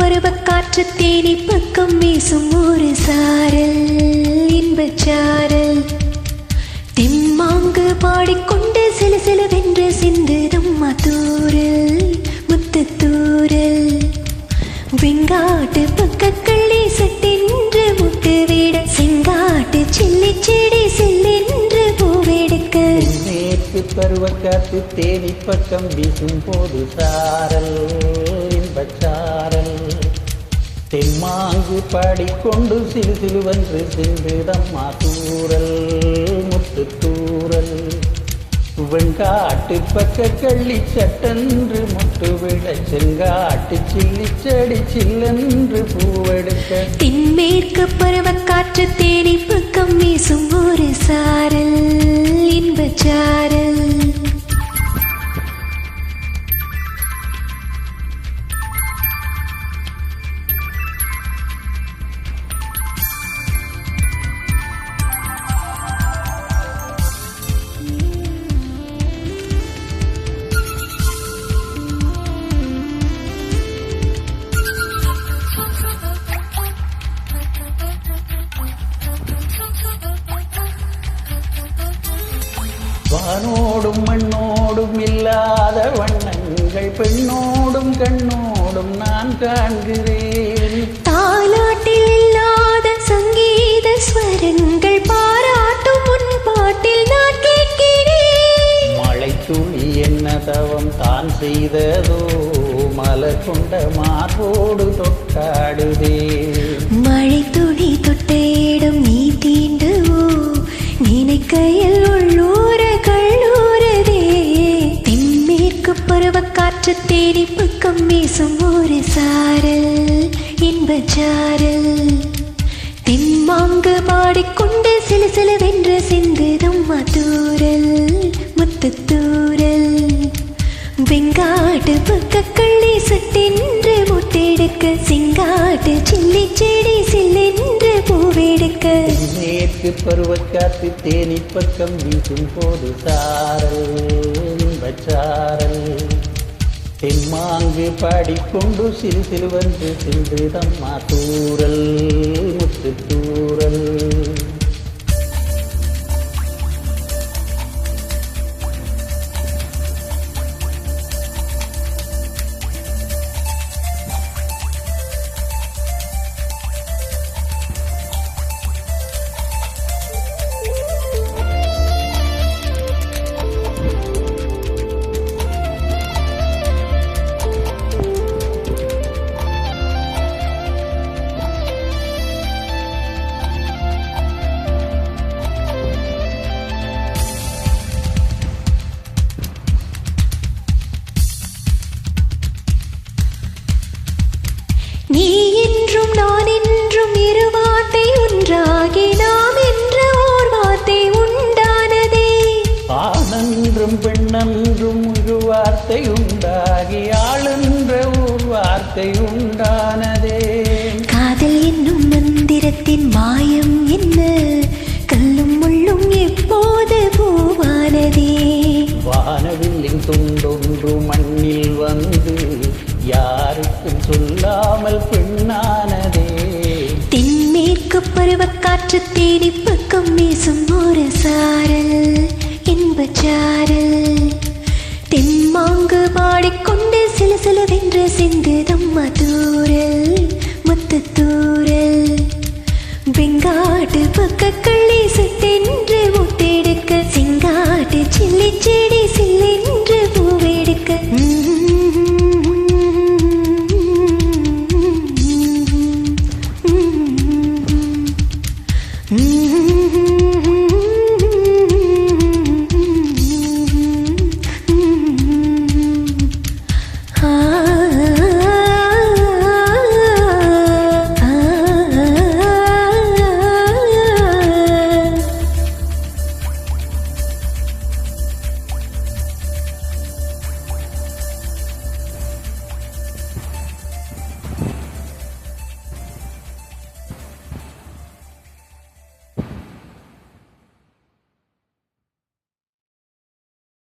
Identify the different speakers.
Speaker 1: பருவ காற்று தேனி பக்கம் வீசும் ஒரு சாரல் இன்பச்சாரல் தெம்மாங்கு பாடிக்கொண்டு சில சிலவென்று சிந்துதம்மா தூரல் முத்து தூரல். வெங்காட்டு பக்கக்கள்ளி சட்டென்று முட்டு விட செங்காட்டு சில்லி செடி செல்லின்று பூவெடுக்க
Speaker 2: மேற்கு பருவக்காத்து தேனி பக்கம் வீசும் போது சாரல். தென்மாங்கு பாடிக்கொண்டு சிறு சிலுவென்று சிந்துதம்மா தூரல் முத்துத்தூரல். தூரல் பக்க கள்ளி சட்டென்று முட்டுவிட செங்காட்டு சில்லி செடி சில்லென்று பூவெடுக்க.
Speaker 1: தென்மேற்கு பருவ காற்று தேடி பக்கம் வீசும் ஒரு சாரல் இன்பச்சாரல்
Speaker 2: வானோடும் மண்ணோடும் இல்லாத வண்ணங்கள் பெண்ணோடும் கண்ணோடும் நான் காண்கிறேன்.
Speaker 1: தாலாட்டில் இல்லாத சங்கீத ஸ்வரங்கள் பாராட்டும் உன் பாட்டில் நான் கேட்கிறேன்.
Speaker 2: மழை துளி என்ன தவம் தான் செய்ததோ மலர் கொண்ட மார்போடு தொட்டாடுதே.
Speaker 1: மழை துளி தொட்டையிடும் நீ தீண்டுவோ நினைக்கையில் உள்ளூர பருவ தேடி பக்கம் வீசும் ஒரு சாரல் இன்பச்சாரல் திம்மாங்கு பாடிக்கொண்டு சில சிலவென்று சிந்துதம்மா மதூரல் முத்து தூரல் வெங்காட்டு பக்கக்கள்ளி சட்டென்று முட்டெடுக்க சிங்காட்டு சில்லி செடி சில்லென்று பூவெடுக்க.
Speaker 2: மேற்கு பருவக்காற்று தேனி பக்கம் வீசும் போது சாரல் இன்பச்சாரல் தென்மாங்கு பாடிக்கொண்டு சிறு சிறுவன்று சிந்துதம்மா தூரல்
Speaker 1: வார்த்தை உண்டானதே காதல் என்னும் மந்திரத்தின் மாயம் என்ன? கல்லும் முள்ளும் எப்போது பூவானதே?
Speaker 2: வானவில்லின் துண்டொன்று மண்ணில் வந்து யாருக்கும் சொல்லாமல் பெண்ணானதே.
Speaker 1: தென்மேற்கு பருவ காற்று தேடி பக்கம் வீசும் ஒரு சாரல் இன்பச்சாரல் தெம்மாங்கு பாடிக்கொண்டு சில சிலவென்று சிந்துதம்மா தூரல் முத்து தூரல் வெங்காட்டு பக்கக்கள்ளி சட்டென்று முத்தெடுக்க சிங்காட்டு சில்லி செடி சில்லென்று